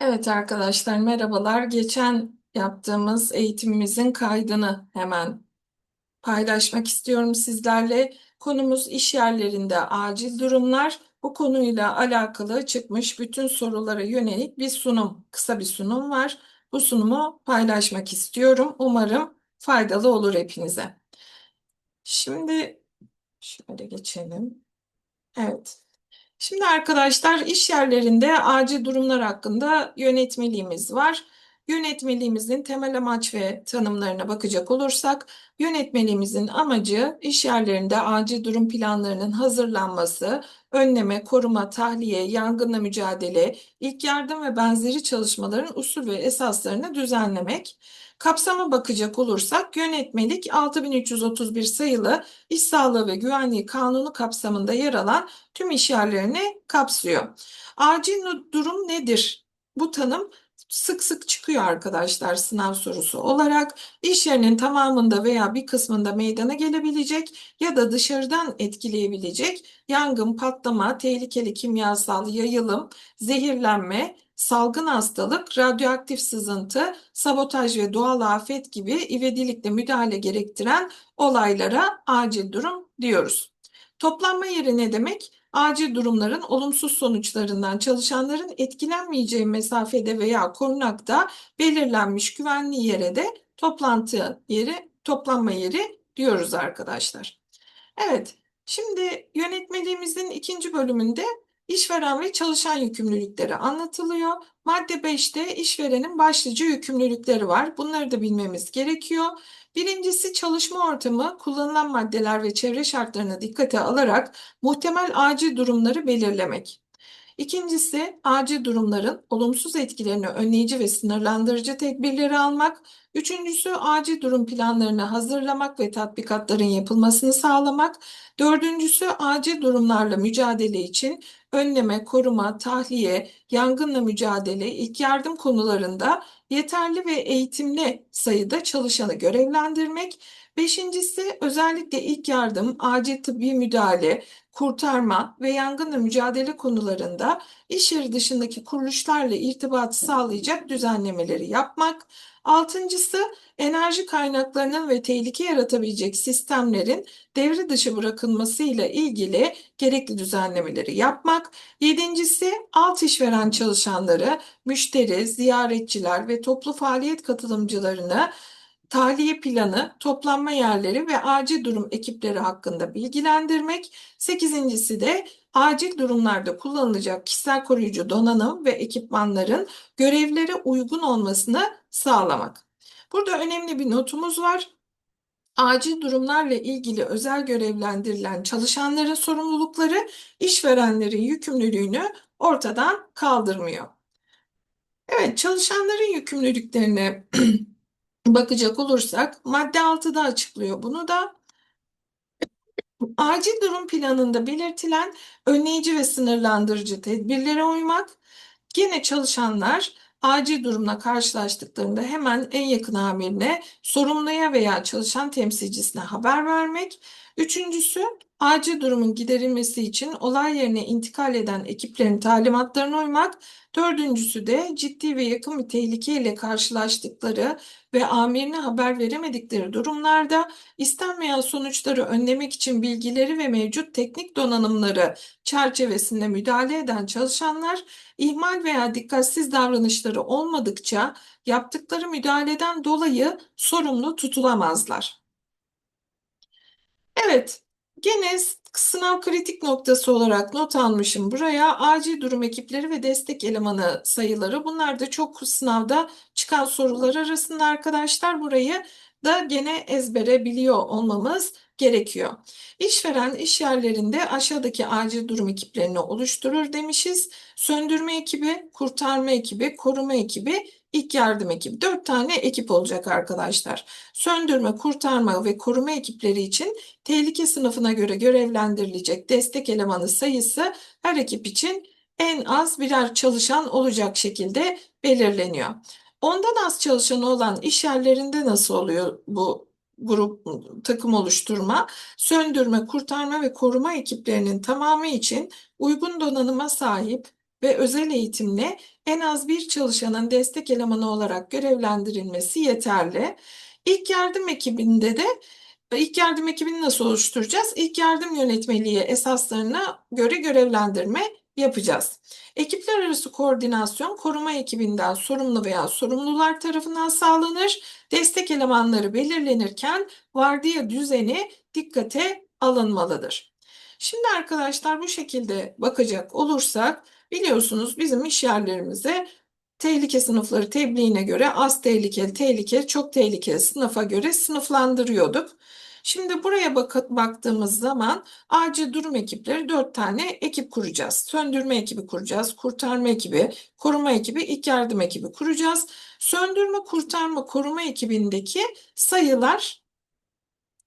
Evet arkadaşlar merhabalar. Geçen yaptığımız eğitimimizin kaydını hemen paylaşmak istiyorum sizlerle. Konumuz iş yerlerinde acil durumlar. Bu konuyla alakalı çıkmış bütün sorulara yönelik bir sunum, kısa bir sunum var. Bu sunumu paylaşmak istiyorum. Umarım faydalı olur hepinize. Şimdi şöyle geçelim. Evet. Şimdi arkadaşlar iş yerlerinde acil durumlar hakkında yönetmeliğimiz var. Yönetmeliğimizin temel amaç ve tanımlarına bakacak olursak, yönetmeliğimizin amacı iş yerlerinde acil durum planlarının hazırlanması, önleme, koruma, tahliye, yangınla mücadele, ilk yardım ve benzeri çalışmaların usul ve esaslarını düzenlemek. Kapsama bakacak olursak yönetmelik 6331 sayılı İş Sağlığı ve Güvenliği Kanunu kapsamında yer alan tüm iş yerlerini kapsıyor. Acil durum nedir? Bu tanım sık sık çıkıyor arkadaşlar sınav sorusu olarak. İş yerinin tamamında veya bir kısmında meydana gelebilecek ya da dışarıdan etkileyebilecek yangın, patlama, tehlikeli kimyasal yayılım, zehirlenme, salgın hastalık, radyoaktif sızıntı, sabotaj ve doğal afet gibi ivedilikle müdahale gerektiren olaylara acil durum diyoruz. Toplanma yeri ne demek? Acil durumların olumsuz sonuçlarından çalışanların etkilenmeyeceği mesafede veya korunakta belirlenmiş güvenli yere de toplantı yeri, toplanma yeri diyoruz arkadaşlar. Evet, şimdi yönetmeliğimizin ikinci bölümünde işveren ve çalışan yükümlülükleri anlatılıyor. Madde 5'te işverenin başlıca yükümlülükleri var. Bunları da bilmemiz gerekiyor. Birincisi çalışma ortamı, kullanılan maddeler ve çevre şartlarına dikkate alarak muhtemel acil durumları belirlemek. İkincisi acil durumların olumsuz etkilerini önleyici ve sınırlandırıcı tedbirleri almak. Üçüncüsü acil durum planlarını hazırlamak ve tatbikatların yapılmasını sağlamak. Dördüncüsü acil durumlarla mücadele için önleme, koruma, tahliye, yangınla mücadele, ilk yardım konularında yeterli ve eğitimli sayıda çalışanı görevlendirmek. Beşincisi özellikle ilk yardım, acil tıbbi müdahale, kurtarma ve yangınla mücadele konularında iş yeri dışındaki kuruluşlarla irtibatı sağlayacak düzenlemeleri yapmak. Altıncısı enerji kaynaklarının ve tehlike yaratabilecek sistemlerin devre dışı bırakılmasıyla ilgili gerekli düzenlemeleri yapmak. Yedincisi alt işveren çalışanları, müşteri, ziyaretçiler ve toplu faaliyet katılımcılarını tahliye planı, toplanma yerleri ve acil durum ekipleri hakkında bilgilendirmek. Sekizincisi de acil durumlarda kullanılacak kişisel koruyucu donanım ve ekipmanların görevlere uygun olmasını sağlamak. Burada önemli bir notumuz var. Acil durumlarla ilgili özel görevlendirilen çalışanların sorumlulukları işverenlerin yükümlülüğünü ortadan kaldırmıyor. Evet, çalışanların yükümlülüklerine bakacak olursak madde 6'da açıklıyor bunu da. Acil durum planında belirtilen önleyici ve sınırlandırıcı tedbirlere uymak, Gene çalışanlar acil durumla karşılaştıklarında hemen en yakın amirine, sorumluya veya çalışan temsilcisine haber vermek. Üçüncüsü, acil durumun giderilmesi için olay yerine intikal eden ekiplerin talimatlarına uymak. Dördüncüsü de ciddi ve yakın bir tehlikeyle karşılaştıkları ve amirine haber veremedikleri durumlarda istenmeyen sonuçları önlemek için bilgileri ve mevcut teknik donanımları çerçevesinde müdahale eden çalışanlar ihmal veya dikkatsiz davranışları olmadıkça yaptıkları müdahaleden dolayı sorumlu tutulamazlar. Evet, gene sınav kritik noktası olarak not almışım buraya. Acil durum ekipleri ve destek elemanı sayıları. Bunlar da çok sınavda çıkan sorular arasında arkadaşlar. Burayı da gene ezbere biliyor olmamız gerekiyor. İşveren iş yerlerinde aşağıdaki acil durum ekiplerini oluşturur demişiz. Söndürme ekibi, kurtarma ekibi, koruma ekibi, ilk yardım ekibi. Dört tane ekip olacak arkadaşlar. Söndürme, kurtarma ve koruma ekipleri için tehlike sınıfına göre görevlendirilecek destek elemanı sayısı her ekip için en az birer çalışan olacak şekilde belirleniyor. Ondan az çalışanı olan iş yerlerinde nasıl oluyor bu grup takım oluşturma, söndürme, kurtarma ve koruma ekiplerinin tamamı için uygun donanıma sahip ve özel eğitimle en az bir çalışanın destek elemanı olarak görevlendirilmesi yeterli. İlk yardım ekibinde de İlk yardım ekibini nasıl oluşturacağız? İlk yardım yönetmeliği esaslarına göre görevlendirme yapacağız. Ekipler arası koordinasyon koruma ekibinden sorumlu veya sorumlular tarafından sağlanır. Destek elemanları belirlenirken vardiya düzeni dikkate alınmalıdır. Şimdi arkadaşlar bu şekilde bakacak olursak biliyorsunuz bizim iş yerlerimize tehlike sınıfları tebliğine göre az tehlikeli, tehlikeli, çok tehlikeli sınıfa göre sınıflandırıyorduk. Şimdi buraya bak baktığımız zaman acil durum ekipleri dört tane ekip kuracağız. Söndürme ekibi kuracağız, kurtarma ekibi, koruma ekibi, ilk yardım ekibi kuracağız. Söndürme, kurtarma, koruma ekibindeki sayılar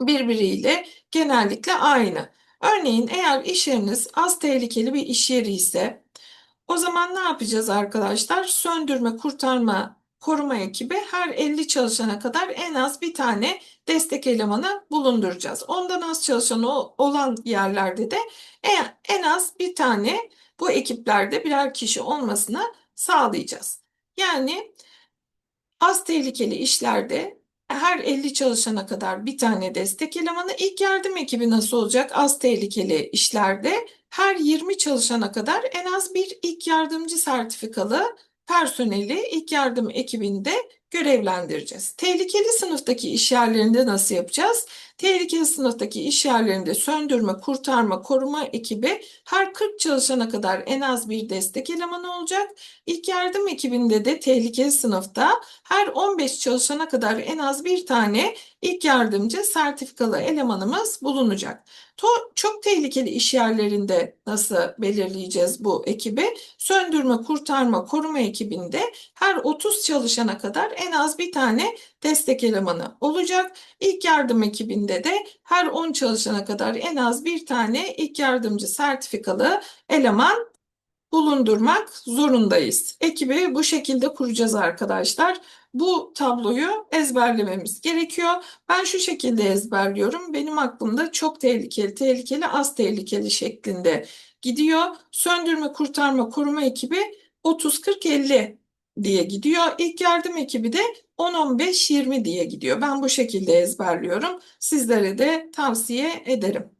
birbiriyle genellikle aynı. Örneğin eğer iş yeriniz az tehlikeli bir iş yeri ise o zaman ne yapacağız arkadaşlar? Söndürme, kurtarma, koruma ekibi her 50 çalışana kadar en az bir tane destek elemanı bulunduracağız. Ondan az çalışan olan yerlerde de en az bir tane bu ekiplerde birer kişi olmasını sağlayacağız. Yani az tehlikeli işlerde her 50 çalışana kadar bir tane destek elemanı, ilk yardım ekibi nasıl olacak? Az tehlikeli işlerde her 20 çalışana kadar en az bir ilk yardımcı sertifikalı personeli ilk yardım ekibinde görevlendireceğiz. Tehlikeli sınıftaki iş yerlerinde nasıl yapacağız? Tehlikeli sınıftaki iş yerlerinde söndürme, kurtarma, koruma ekibi her 40 çalışana kadar en az bir destek elemanı olacak. İlk yardım ekibinde de tehlikeli sınıfta her 15 çalışana kadar en az bir tane ilk yardımcı sertifikalı elemanımız bulunacak. Çok tehlikeli iş yerlerinde nasıl belirleyeceğiz bu ekibi? Söndürme, kurtarma, koruma ekibinde her 30 çalışana kadar en az bir tane destek elemanı olacak. İlk yardım ekibinde de her 10 çalışana kadar en az bir tane ilk yardımcı sertifikalı eleman bulundurmak zorundayız. Ekibi bu şekilde kuracağız arkadaşlar. Bu tabloyu ezberlememiz gerekiyor. Ben şu şekilde ezberliyorum. Benim aklımda çok tehlikeli, tehlikeli, az tehlikeli şeklinde gidiyor. Söndürme, kurtarma, koruma ekibi 30-40-50 diye gidiyor. İlk yardım ekibi de 10-15-20 diye gidiyor. Ben bu şekilde ezberliyorum. Sizlere de tavsiye ederim.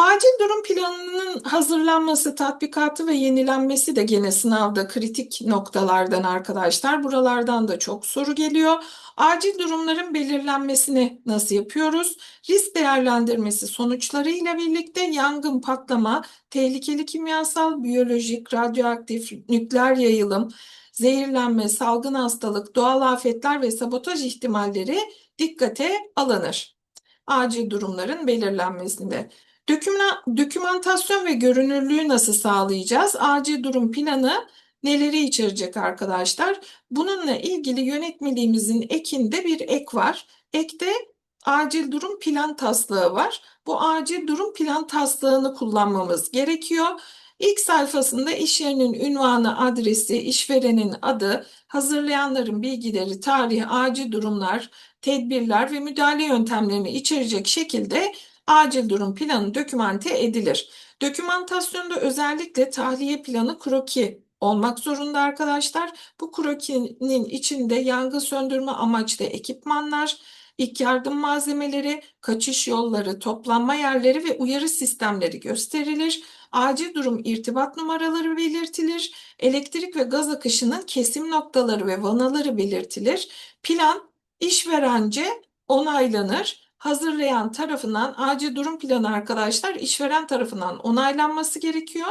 Acil durum planının hazırlanması, tatbikatı ve yenilenmesi de gene sınavda kritik noktalardan arkadaşlar. Buralardan da çok soru geliyor. Acil durumların belirlenmesini nasıl yapıyoruz? Risk değerlendirmesi sonuçlarıyla birlikte yangın, patlama, tehlikeli kimyasal, biyolojik, radyoaktif, nükleer yayılım, zehirlenme, salgın hastalık, doğal afetler ve sabotaj ihtimalleri dikkate alınır. Acil durumların belirlenmesinde. Dokümantasyon ve görünürlüğü nasıl sağlayacağız? Acil durum planı neleri içerecek arkadaşlar? Bununla ilgili yönetmeliğimizin ekinde bir ek var. Ekte acil durum plan taslağı var. Bu acil durum plan taslağını kullanmamız gerekiyor. İlk sayfasında iş yerinin ünvanı, adresi, işverenin adı, hazırlayanların bilgileri, tarih, acil durumlar, tedbirler ve müdahale yöntemlerini içerecek şekilde acil durum planı dokümante edilir. Dokümantasyonda özellikle tahliye planı kroki olmak zorunda arkadaşlar. Bu krokinin içinde yangın söndürme amaçlı ekipmanlar, ilk yardım malzemeleri, kaçış yolları, toplanma yerleri ve uyarı sistemleri gösterilir. Acil durum irtibat numaraları belirtilir. Elektrik ve gaz akışının kesim noktaları ve vanaları belirtilir. Plan işverence onaylanır hazırlayan tarafından acil durum planı arkadaşlar işveren tarafından onaylanması gerekiyor.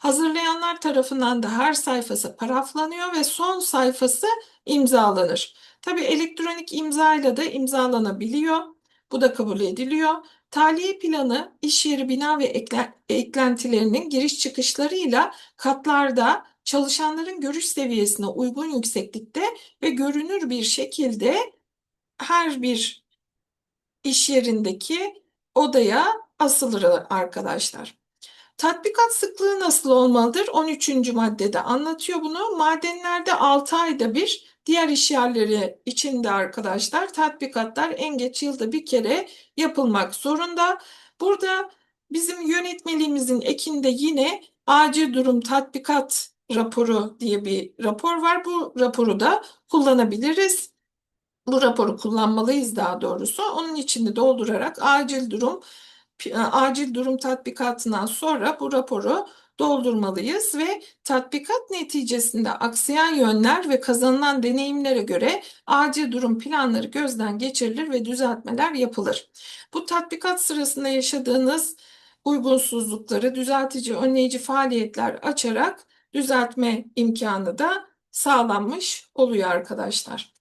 Hazırlayanlar tarafından da her sayfası paraflanıyor ve son sayfası imzalanır. Tabi elektronik imzayla da imzalanabiliyor. Bu da kabul ediliyor. Tahliye planı iş yeri bina ve eklentilerinin giriş çıkışlarıyla katlarda çalışanların görüş seviyesine uygun yükseklikte ve görünür bir şekilde her bir iş yerindeki odaya asılır arkadaşlar. Tatbikat sıklığı nasıl olmalıdır? 13. maddede anlatıyor bunu. Madenlerde 6 ayda bir, diğer iş yerleri içinde arkadaşlar tatbikatlar en geç yılda bir kere yapılmak zorunda. Burada bizim yönetmeliğimizin ekinde yine acil durum tatbikat raporu diye bir rapor var. Bu raporu da kullanabiliriz. Bu raporu kullanmalıyız daha doğrusu. Onun içini doldurarak acil durum acil durum tatbikatından sonra bu raporu doldurmalıyız ve tatbikat neticesinde aksayan yönler ve kazanılan deneyimlere göre acil durum planları gözden geçirilir ve düzeltmeler yapılır. Bu tatbikat sırasında yaşadığınız uygunsuzlukları düzeltici, önleyici faaliyetler açarak düzeltme imkanı da sağlanmış oluyor arkadaşlar.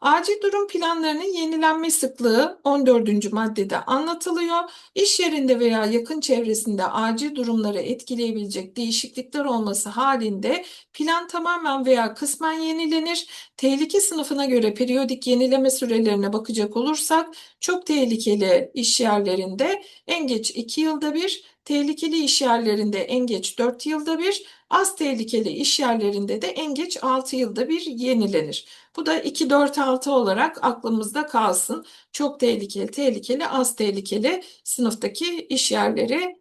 Acil durum planlarının yenilenme sıklığı 14. maddede anlatılıyor. İş yerinde veya yakın çevresinde acil durumları etkileyebilecek değişiklikler olması halinde plan tamamen veya kısmen yenilenir. Tehlike sınıfına göre periyodik yenileme sürelerine bakacak olursak çok tehlikeli iş yerlerinde en geç 2 yılda bir, tehlikeli iş yerlerinde en geç 4 yılda bir, az tehlikeli iş yerlerinde de en geç 6 yılda bir yenilenir. Bu da 2-4-6 olarak aklımızda kalsın. Çok tehlikeli, tehlikeli, az tehlikeli sınıftaki iş yerleri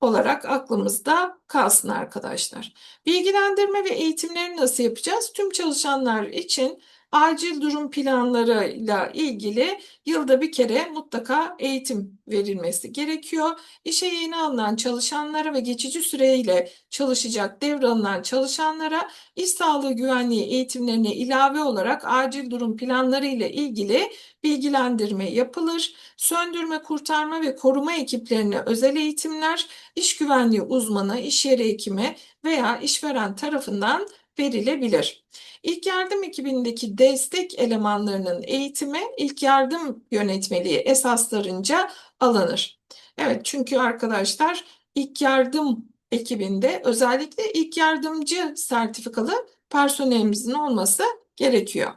olarak aklımızda kalsın arkadaşlar. Bilgilendirme ve eğitimleri nasıl yapacağız? Tüm çalışanlar için acil durum planlarıyla ilgili yılda bir kere mutlaka eğitim verilmesi gerekiyor. İşe yeni alınan çalışanlara ve geçici süreyle çalışacak devralınan çalışanlara iş sağlığı güvenliği eğitimlerine ilave olarak acil durum planları ile ilgili bilgilendirme yapılır. Söndürme, kurtarma ve koruma ekiplerine özel eğitimler, iş güvenliği uzmanı, iş yeri hekimi veya işveren tarafından verilebilir. İlk yardım ekibindeki destek elemanlarının eğitimi ilk yardım yönetmeliği esaslarınca alınır. Evet çünkü arkadaşlar ilk yardım ekibinde özellikle ilk yardımcı sertifikalı personelimizin olması gerekiyor.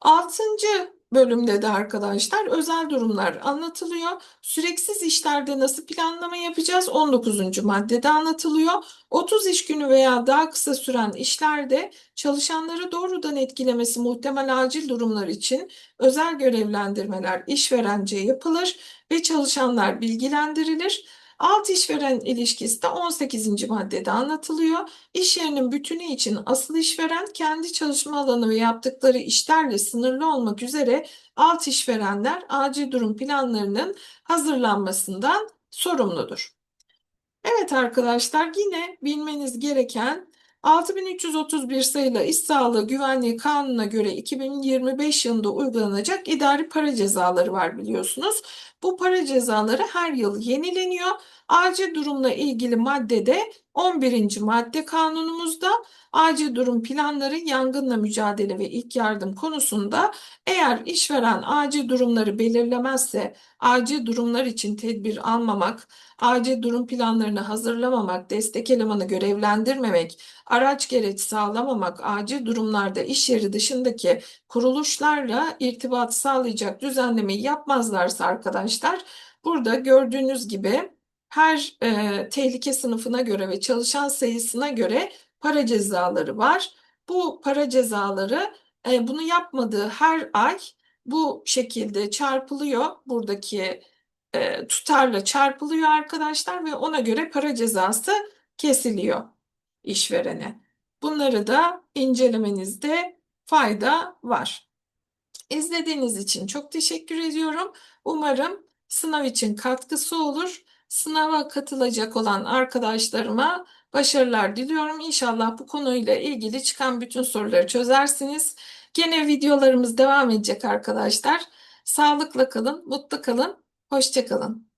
Altıncı bölümde de arkadaşlar özel durumlar anlatılıyor. Süreksiz işlerde nasıl planlama yapacağız? 19. maddede anlatılıyor. 30 iş günü veya daha kısa süren işlerde çalışanları doğrudan etkilemesi muhtemel acil durumlar için özel görevlendirmeler işverence yapılır ve çalışanlar bilgilendirilir. Alt işveren ilişkisi de 18. maddede anlatılıyor. İş yerinin bütünü için asıl işveren kendi çalışma alanı ve yaptıkları işlerle sınırlı olmak üzere alt işverenler acil durum planlarının hazırlanmasından sorumludur. Evet arkadaşlar yine bilmeniz gereken 6331 sayılı İş Sağlığı Güvenliği Kanunu'na göre 2025 yılında uygulanacak idari para cezaları var biliyorsunuz. Bu para cezaları her yıl yenileniyor. Acil durumla ilgili maddede 11. madde kanunumuzda acil durum planları yangınla mücadele ve ilk yardım konusunda eğer işveren acil durumları belirlemezse acil durumlar için tedbir almamak, acil durum planlarını hazırlamamak, destek elemanı görevlendirmemek, araç gereç sağlamamak, acil durumlarda iş yeri dışındaki kuruluşlarla irtibat sağlayacak düzenlemeyi yapmazlarsa arkadaşlar burada gördüğünüz gibi her e, tehlike sınıfına göre ve çalışan sayısına göre para cezaları var. Bu para cezaları e, bunu yapmadığı her ay bu şekilde çarpılıyor. Buradaki e, tutarla çarpılıyor arkadaşlar ve ona göre para cezası kesiliyor işverene. Bunları da incelemenizde fayda var. İzlediğiniz için çok teşekkür ediyorum. Umarım sınav için katkısı olur. Sınava katılacak olan arkadaşlarıma başarılar diliyorum. İnşallah bu konuyla ilgili çıkan bütün soruları çözersiniz. Gene videolarımız devam edecek arkadaşlar. Sağlıkla kalın, mutlu kalın, hoşça kalın.